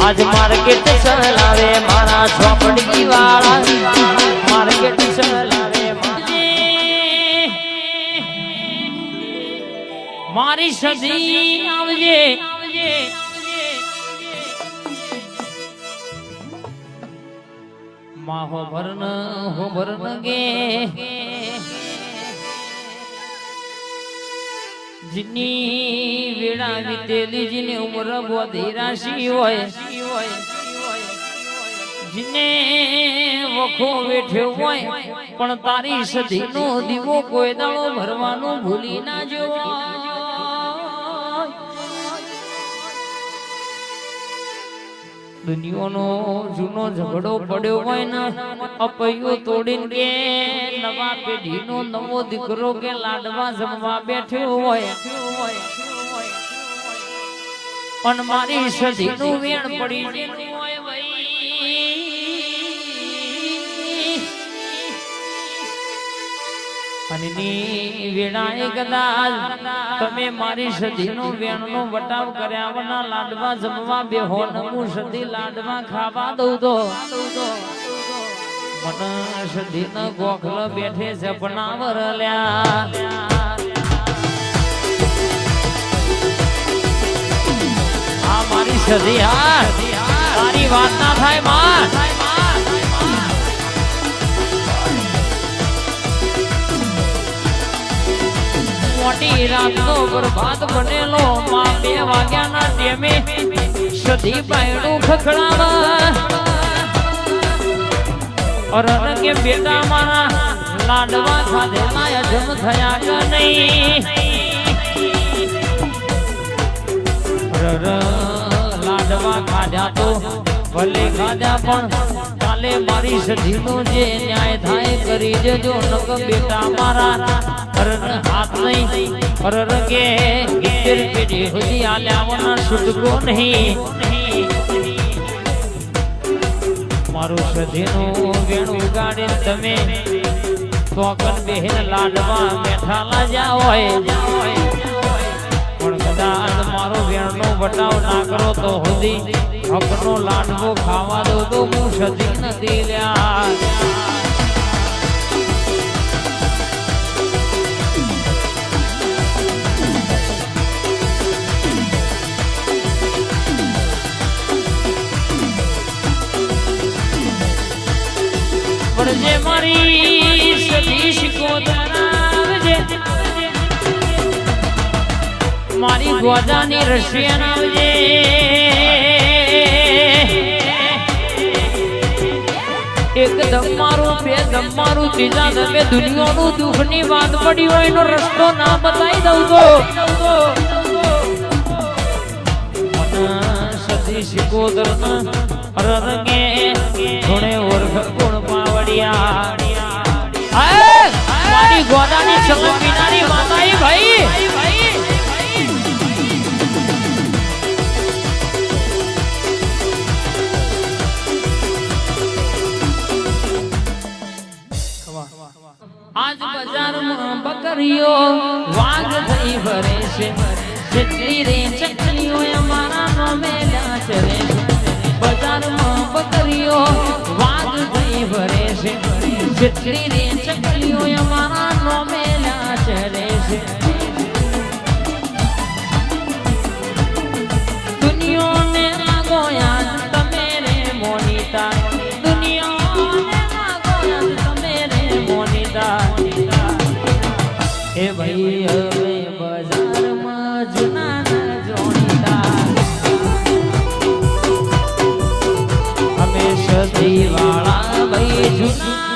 આજ માર્કેટ સલાવે મારા ચોપડી વાળા. માર્કેટ સલાવે મારી. સદી આવજે. માહો ભરન, હો ભરન ગે. જીની વેળા વિતેલી, જીની ઉમર બોધી રાશી હોય. જીને વખો વેઠ્યો હોય, પણ તારી સધીનો દીવો કોઈ દાડો ભરવાનું ભૂલી ના જવો દુનિયાનો જૂનો ઝઘડો પડ્યો હોય ને, અપૈયો તોડીને કે નવા પેઢીનો નવો દીકરો કે લાડવા જમવા બેઠ્યો હોય. પણ મારી સધીનું વેણ પડી ની વેળાએ કદાચ તમે મારી સધીનો વેણનો વટાવ કર્યા વના લાડવા જમવા બેહો ને હું સધી લાડવા ખાવા દઉં તો. મને સધીનો ગોખલ બેઠે જપના લ્યા. હા. તારી વાત ના થાયમાં મોટી રાતનો બરબાદ બનેલો, માં બે વાગ્યાના ટેમે સધી પાયણું ખખડાવા. અરન કે બેટા મારા લાડવા ખાધેલા અજમ થયા કે નહીં? રર ખાધા તો, ભલે ખાધા પણ કાલે મારી સધીનો જે ન્યાય થાય કરી દેજો નક બેટા મારા અરર હાથ નહીં. અરર કે ગીતર પેઢી સુધી આલ્યાવના છૂટકો નહીં. મારું સધીનું વેણું ગાડે તમે તોકન બેહન લાડવા મેઠા લાજા હોય. મારો વેણનો વટાવ ના કરો તો હુદી. હકનો લાડવો ખાવા દો તો હું સજી નથી લ્યા. મારી સતી શિકોતરાવજે મારી ગોદાની રશિયન આવજે. એક ધમારું મારું બે ધમારું ત્રીજા ધમે દુનિયાનું દુઃખની વાત પડી હોય એનો રસ્તો ના બતાવી દઉં તો. ભાઈ. બજારમાં વાઘ થઈ ભરે છે. જેટલી રે ચકલીઓ અમારા નોમે નાચરે છે. બજારમાં બકરીઓ, વાઘ થઈ ભરે છે. જેટલી રે ચકલીઓ અમારા વાળા ભાઈ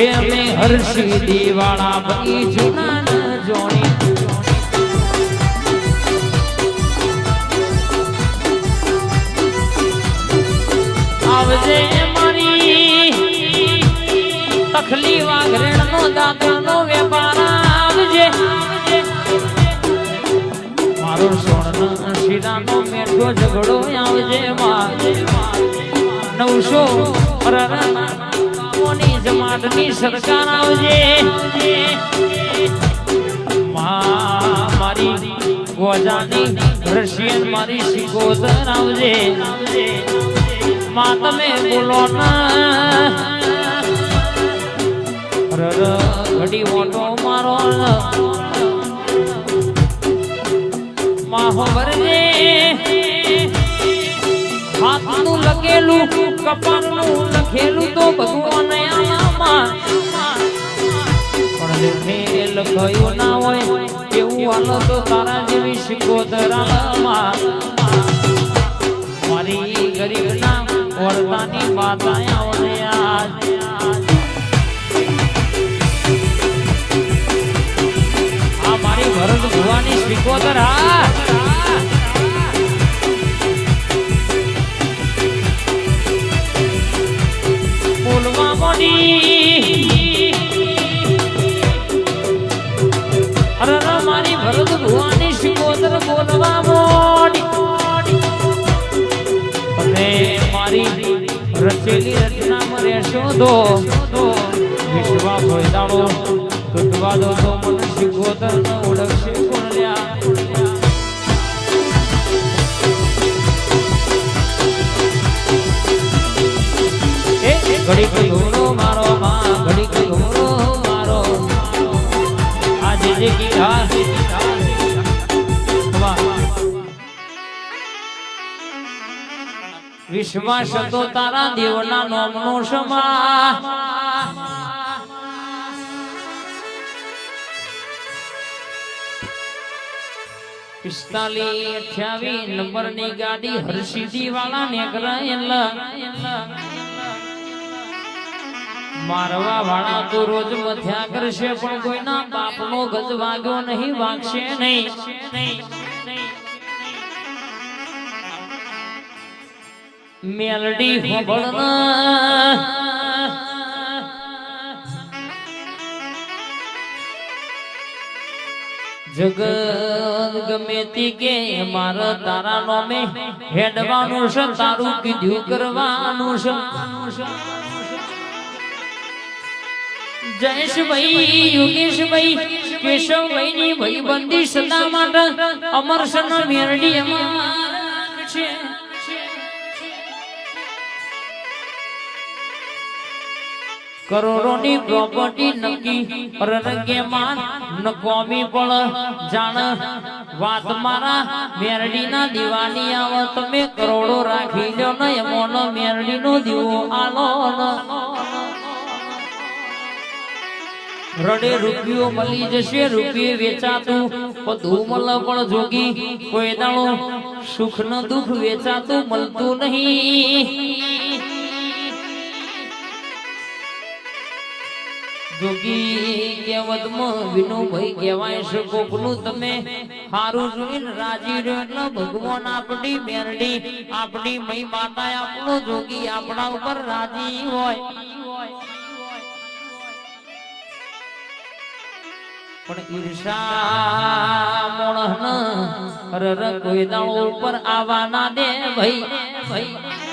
હે અમે હર્ષી દીવાળા ભાઈ જુના જોણી. આવજે મારી તખલી વાઘરેણ નો દાદા નો વેપાર. આવજે. મારો સોણ શીરાનો મેઠો ઝઘડો. આવજે માં નવસો ની જમાટની સરકાર આવજે. મારી ગોજાની રશિયન મારી સિકોદર આવજે. મા, તમે બોલો ના. ઘડી મોટો મારો માહો ભરજે હાથનું લખેલું, કપાળનું લખેલું તો બધું લખાયું ના હોય એવું હાલો તો તારા જેવી શિકોતરામાં મારી વરદાની વાત આયા આજ. આ મારી ભરત ભુવાની શિકોતર હા. ભરત ભુવાની શિકોતર બોલવા મોડી. અને મારી રચેલી રચનામાં રહેશો તો વિશ્વા ભોયદાળો તૂટવા દો તો મને શિકોતર ન ઓળખશે કોણ ઘડીક ઘોડો મારો માં ઘડીક ઘોડો મારો. આજે જે કી વિશ્વાસ તો તારા દેવના નામનો સમા પિસ્તાલી અઠ્યાવી નંબરની ગાડી હર્ષિદી વાળા ને. મારવા વાળા તો રોજ મથ્યા કરશે પણ કોઈના બાપનો ગજ વાગ્યો નહીં, વાગશે નહીં. મેલડી હોબળના જગત ગમે તી કે મારા તારા નોમે હેડવાનું છે તારું કીધું કરવાનું છે. જયેશભાઈ યોગેશભાઈ કેશવભાઈ ની ભાઈ બંદી સદા માટે અમર સન મેરડી અમાર છે. કરોડોની પ્રોપર્ટી નક્કી. રંગે માન નકોમી પણ જાણ. વાત મારા મેરડીના દીવાની આવો તમે કરોડો રાખી લો ને એમોનો મેરડીનો દીવો આલો. રડે રૂપિયો મળી જશે, રૂપિયે વેચાતું. બધું મળ પણ જોગી. કોઈ દાણો સુખ ન દુઃખ વેચાતું, મળતું નહીં. જોગી કહેવતમાં વિનુભાઈ કહેવાય છે, કોકનું તમે હારું જોઈને રાજી રહ્યો એટલે ભગવાન આપણી બેરડી આપણી મહી માતા આપણો જોગી આપણા ઉપર રાજી હોય. પણ ઈર્ષા મોણહ રર કોઈ દાણો ઉપર આવા ના દે ભાઈ ભાઈ.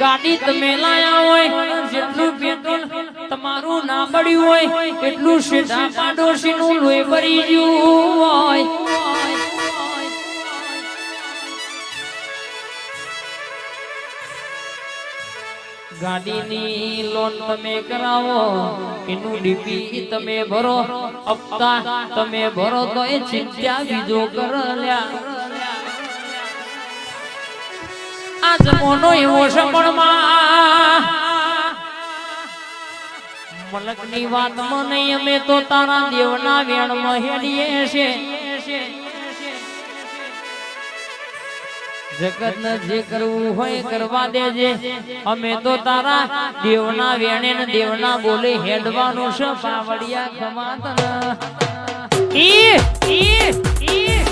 ગાડી તમે લાયા હોય, જેટલું પેટ્રોલ તમારું ના પડ્યું હોય, એટલું સીધા પાડોશી નું લોહી ભરી ગયું હોય. ગાડીની લોન તમે કરાવો, એનું ડીપી તમે ભરો, હપ્તા તમે ભરો, તો એ ચિંતા બીજો કર લ્યા. મલકની વાતમાં નહીં અમે તો તારા દેવના વેણમાં હેડીએ છે જગત ને જે કરવું હોય કરવા દેજે. અમે તો તારા દેવના વેણે ને દેવના બોલે હેડવાનું છે. પાવડિયા ખમાત ઈ ઈ ઈ.